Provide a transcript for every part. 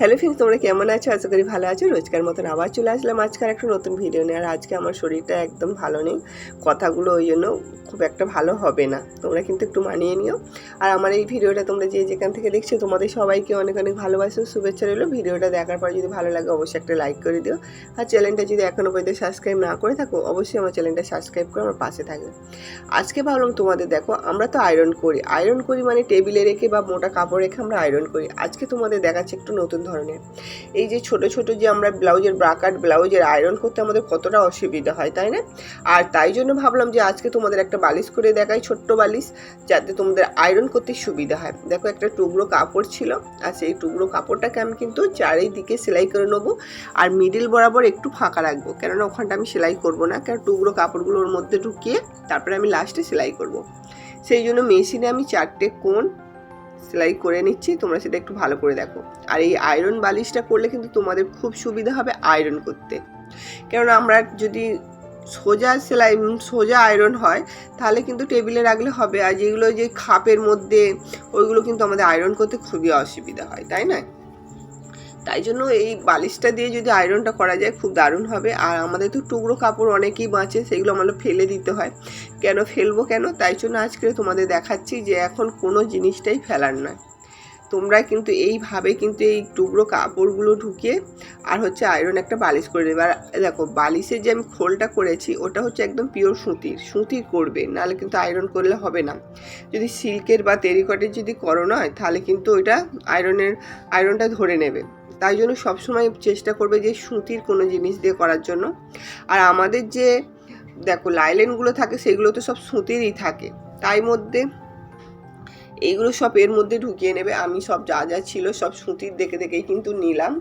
Hello friends তোমরা কেমন আছো? আশা করি ভালো আছো। রোজকার মতন আবার চলে আসলাম আজকাল একটা নতুন ভিডিও নিয়ে। আর আজকে আমার শরীরটা একদম ভালো নেই। কথাগুলো ওই জন্য খুব একটা ভালো হবে না। তোমরা কিন্তু একটু মানিয়ে নিও। আর আমার এই ভিডিওটা তোমরা যে যেখান থেকে দেখছ, তোমাদের সবাইকে অনেক অনেক ভালোবাসো শুভেচ্ছা রইল। ভিডিওটা দেখার পর যদি ভালো লাগে, অবশ্যই একটা লাইক করে দিও। আর চ্যানেলটা যদি এখনও পর্যন্ত সাবস্ক্রাইব না করে থাকো, অবশ্যই আমার চ্যানেলটা সাবস্ক্রাইব করে আমার পাশে থাকবে। আজকে ভাবলাম তোমাদের দেখো, আমরা তো আয়রন করি। আয়রন করি মানে টেবিলে রেখে বা মোটা কাপড় রেখে আমরা আয়রন করি। আজকে তোমাদের দেখাচ্ছে একটু নতুন ধরনের। এই যে ছোট ছোট যে আমরা ব্লাউজের ব্রাকাট ব্লাউজের আয়রন করতে আমাদের কতটা অসুবিধা হয়, তাই না? আর তাই জন্য ভাবলাম যে আজকে তোমাদের একটা বালিশ করে দেখাই, ছোট্ট বালিশ, যাতে তোমাদের আয়রন করতে সুবিধা হয়। দেখো একটা টুকরো কাপড় ছিল, আর সেই টুকরো কাপড়টাকে আমি কিন্তু চারিদিকে সেলাই করে নেব, আর মিডিল বরাবর একটু ফাঁকা রাখব। কেননা ওখানটা আমি সেলাই করব না, কারণ টুকরো কাপড়গুলো ওর মধ্যে ঢুকিয়ে তারপরে আমি লাস্টে সেলাই করব। সেই জন্য মেশিনে আমি চারটে কোণ সেলাই করে নিচ্ছি, তোমরা সেটা একটু ভালো করে দেখো। আর এই আয়রন বালিশটা করলে কিন্তু তোমাদের খুব সুবিধা হবে আয়রন করতে। কেননা আমরা যদি সোজা সেলাই সোজা আয়রন হয়, তাহলে কিন্তু টেবিলে রাখলে হবে। আর যেগুলো যে খাপের মধ্যে, ওইগুলো কিন্তু আমাদের আয়রন করতে খুবই অসুবিধা হয়, তাই না তাই জন্য এই বালিশটা দিয়ে যদি আয়রনটা করা যায়, খুব দারুণ হবে। আর আমাদের তো টুকরো কাপড় অনেকেই বাঁচে, সেগুলো আমাদের ফেলে দিতে হয়। কেন ফেলব কেন? তাই জন্য আজকে তোমাদের দেখাচ্ছি যে এখন কোনো জিনিসটাই ফেলার নয়। তোমরা কিন্তু এইভাবে কিন্তু এই টুকরো কাপড়গুলো ঢুকিয়ে আর হচ্ছে আয়রন একটা বালিশ করে দেবে। আর দেখো, বালিশের যে আমি খোলটা করেছি, ওটা হচ্ছে একদম পিওর সুতির। সুতির করবে, নাহলে কিন্তু আয়রন করলে হবে না। যদি সিল্কের বা তেরিকটের যদি করো নয়, তাহলে কিন্তু ওইটা আয়রনের আয়রনটা ধরে নেবে। তাই জন্য সবসময় চেষ্টা করবে যে সুতির কোনো জিনিস দিয়ে করার জন্য। আর আমাদের যে, দেখো লাইলেনগুলো থাকে, সেগুলো তো সব সুতিরই থাকে। তাই মধ্যে এইগুলো সব এর মধ্যে ঢুকিয়ে নেবে। আমি সব যা যা ছিল সব সুতির দেখে দেখেই কিন্তু নিলাম।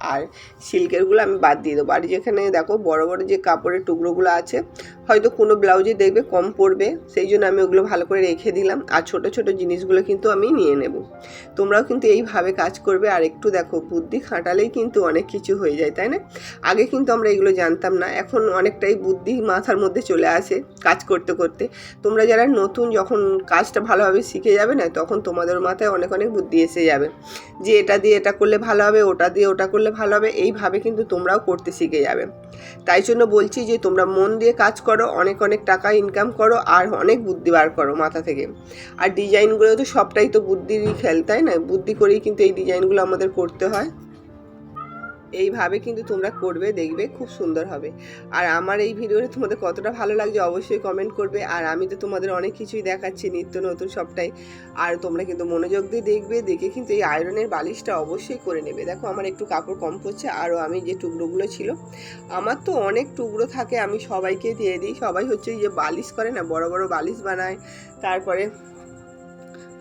আর সিল্কেরগুলো আমি বাদ দিয়ে দেবো। আর যেখানে দেখো বড় বড় যে কাপড়ের টুকরোগুলো আছে, হয়তো কোনো ব্লাউজে দেখবে কম পড়বে, সেই জন্য আমি ওগুলো ভালো করে রেখে দিলাম। আর ছোট ছোট জিনিসগুলো কিন্তু আমি নিয়ে নেব। তোমরাও কিন্তু এইভাবে কাজ করবে। আর একটু দেখো, বুদ্ধি খাটালেই কিন্তু অনেক কিছু হয়ে যায়, তাই না? আগে কিন্তু আমরা এগুলো জানতাম না, এখন অনেকটাই বুদ্ধি মাথার মধ্যে চলে আসে কাজ করতে করতে। তোমরা যারা নতুন, যখন কাজটা ভালোভাবে শিখে যাবে না, তখন তোমাদের মাথায় অনেক অনেক বুদ্ধি এসে যাবে। যে এটা দিয়ে এটা করলে ভালো হবে, ওটা দিয়ে ওটা করলে ভালো হবে, এইভাবে কিন্তু তোমরাও করতে শিখে যাবে। তাই জন্য বলছি যে, তোমরা মন দিয়ে কাজ করো, অনেক অনেক টাকা ইনকাম করো, আর অনেক বুদ্ধি বার করো মাথা থেকে। আর ডিজাইনগুলো তো সবটাই তো বুদ্ধিরই খেল, তাই না? বুদ্ধি করেই কিন্তু এই ডিজাইনগুলো আমাদের করতে হয়। এইভাবে কিন্তু তোমরা করবে, দেখবে খুব সুন্দর হবে। আর আমার এই ভিডিওটা তোমাদের কতটা ভালো লাগছে অবশ্যই কমেন্ট করবে। আর আমি তো তোমাদের অনেক কিছুই দেখাচ্ছি, নিত্য নতুন সবটাই। আর তোমরা কিন্তু মনোযোগ দিয়ে দেখবে, দেখে কিন্তু এই আয়রনের বালিশটা অবশ্যই করে নেবে। দেখো আমার একটু কাপড় কম পড়ছে আরও আমি যে টুকরোগুলো ছিল, আমার তো অনেক টুকরো থাকে, আমি সবাইকে দিয়ে দিই। সবাই হচ্ছে যে বালিশ করে না, বড় বড় বালিশ বানায়, তারপরে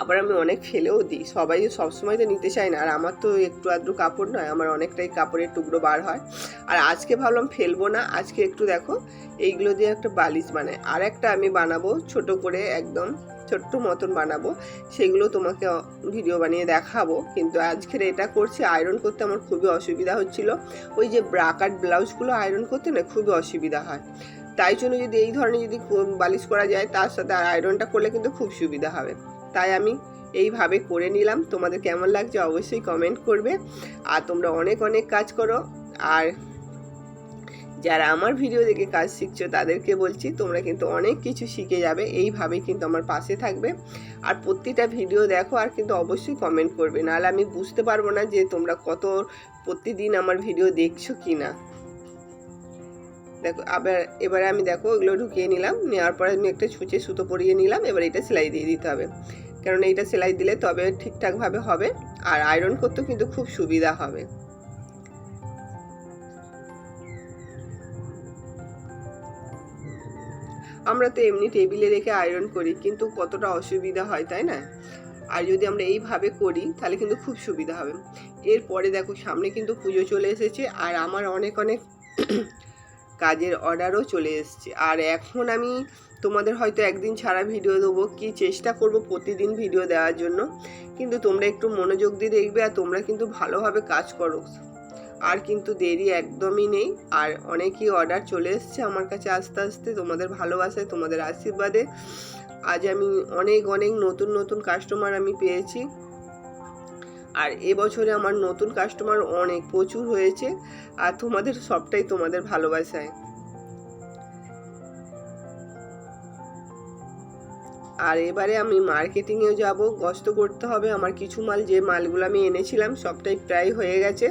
আবার আমি অনেক ফেলেও দিই। সবাই সবসময় তো নিতে চায় না। আর আমার তো একটু আধটু কাপড় নয়, আমার অনেকটাই কাপড়ের টুকরো বার হয়। আর আজকে ভাবলাম ফেলব না, আজকে একটু দেখো, এইগুলো দিয়ে একটা বালিশ বানায় আর একটা আমি বানাবো, ছোট করে একদম ছোট্ট মতন বানাবো। সেগুলো তোমাকে ভিডিও বানিয়ে দেখাবো। কিন্তু আজকের এটা করছি আয়রন করতে আমার খুবই অসুবিধা হচ্ছিল। ওই যে ব্রাকাট ব্লাউজগুলো আয়রন করতে না, খুবই অসুবিধা হয়। তাই জন্য যদি এই ধরনের যদি বালিশ করা যায়, তার সাথে আর আয়রনটা করলে কিন্তু খুব সুবিধা হবে। তাই আমি এইভাবে করে নিলাম। তোমাদের কেমন লাগছে অবশ্যই কমেন্ট করবে। আর তোমরা অনেক অনেক কাজ করো। আর যারা আমার ভিডিও দেখে কাজ শিখছো, তাদেরকে বলছি, তোমরা কিন্তু অনেক কিছু শিখে যাবে। এইভাবেই কিন্তু আমার পাশে থাকবে। আর প্রতিটা ভিডিও দেখো আর কিন্তু অবশ্যই কমেন্ট করবে। নাহলে আমি বুঝতে পারব না যে তোমরা কত প্রতিদিন আমার ভিডিও দেখছ কি না দেখো, আবার এবারে আমি দেখো এগুলো ঢুকিয়ে নিলাম, নেওয়ার পরে আমি একটা ছুঁচে সুতো পরিয়ে নিলাম, এবার এটা সেলাই দিয়ে দিতে হবে। কারণ এইটা সেলাই দিলে তবে ঠিকঠাকভাবে হবে, আর আয়রন করতেও কিন্তু খুব সুবিধা হবে। আমরা তো এমনি টেবিলে রেখে আয়রন করি, কিন্তু কতটা অসুবিধা হয়, তাই না? আর যদি আমরা এইভাবে করি, তাহলে কিন্তু খুব সুবিধা হবে। এরপরে দেখো, সামনে কিন্তু পুজো চলে এসেছে, আর আমার অনেক অনেক কাজের অর্ডারও চলে এসেছে। আর এখন আমি তোমাদের হয়তো একদিন ছাড়া ভিডিও দেবো, কি চেষ্টা করব প্রতিদিন ভিডিও দেওয়ার জন্য। কিন্তু তোমরা একটু মনোযোগ দিয়ে দেখবে আর তোমরা কিন্তু ভালোভাবে কাজ করো। আর কিন্তু দেরি একদমই নেই। আর অনেকই অর্ডার চলে এসছে আমার কাছে আস্তে আস্তে, তোমাদের ভালোবাসায়, তোমাদের আশীর্বাদে। আজ আমি অনেক অনেক নতুন নতুন কাস্টমার আমি পেয়েছি। আর এবছরে আমার নতুন কাস্টমার অনেক প্রচুর হয়েছে আর তোমাদের সবটাই তোমাদের ভালোবাসায়। আর এবারে আমি মার্কেটিংয়ে যাব, গস্ত করতে হবে আমার কিছু মাল, যে মালগুলো আমি এনেছিলাম সবটাই প্রায় হয়ে গেছে।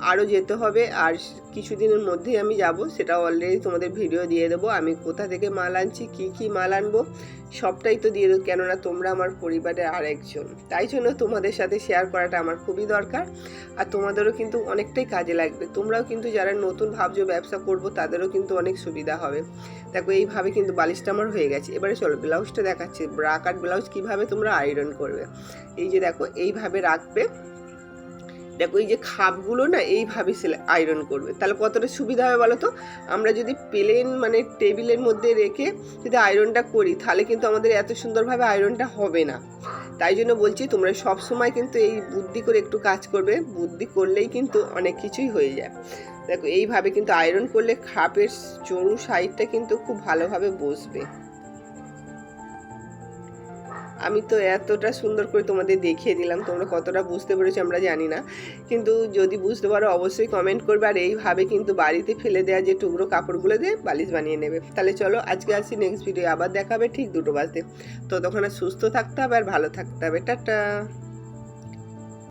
আরও যেতে হবে। আর কিছুদিনের মধ্যেই আমি যাব। সেটা অলরেডি তোমাদের ভিডিও দিয়ে দেবো। আমি কোথা থেকে মাল আনছি, কী কী মাল আনব, সবটাই তো দিয়ে দেবো। কেননা তোমরা আমার পরিবারের আরেকজন। তাই জন্য তোমাদের সাথে শেয়ার করাটা আমার খুবই দরকার। আর তোমাদেরও কিন্তু অনেকটাই কাজে লাগবে। তোমরাও কিন্তু যারা নতুন ভাবছ ব্যবসা করব, তাদেরও কিন্তু অনেক সুবিধা হবে। দেখো, এইভাবে কিন্তু বালিশটা আমার হয়ে গেছে। এবারে চলো ব্লাউজটা দেখাচ্ছি। ব্রা ব্লাউজ কীভাবে তোমরা আয়রন করবে। এই যে দেখো, এইভাবে রাখবে। দেখো, এই যে খাপগুলো না এইভাবে আয়রন করবে। তাহলে কতটা সুবিধা হবে বলো তো? আমরা যদি প্লেন মানে টেবিলের মধ্যে রেখে যদি আয়রনটা করি, তাহলে কিন্তু আমাদের এত সুন্দরভাবে আয়রনটা হবে না। তাই জন্য বলছি, তোমরা সব সময় কিন্তু এই বুদ্ধি করে একটু কাজ করবে। বুদ্ধি করলেই কিন্তু অনেক কিছুই হয়ে যায়। দেখো, এইভাবে কিন্তু আয়রন করলে খাপের চরু সাইডটা কিন্তু খুব ভালোভাবে বসবে। আমি তো এতটা সুন্দর করে তোমাদের দেখিয়ে দিলাম, তোমরা কতটা বুঝতে পেরেছ আমরা জানি না। কিন্তু যদি বুঝতে পারো, অবশ্যই কমেন্ট করবে আর এইভাবে কিন্তু বাড়িতে ফেলে দেওয়া যে টুকরো কাপড়গুলো দিয়ে বালিশ বানিয়ে নেবে। তাহলে চলো আজকে আসি নেক্সট ভিডিও আবার দেখাবে ঠিক দুটো বাজতে। তো তখন আর সুস্থ থাকতে হবে আর ভালো থাকতে হবে। টাটা!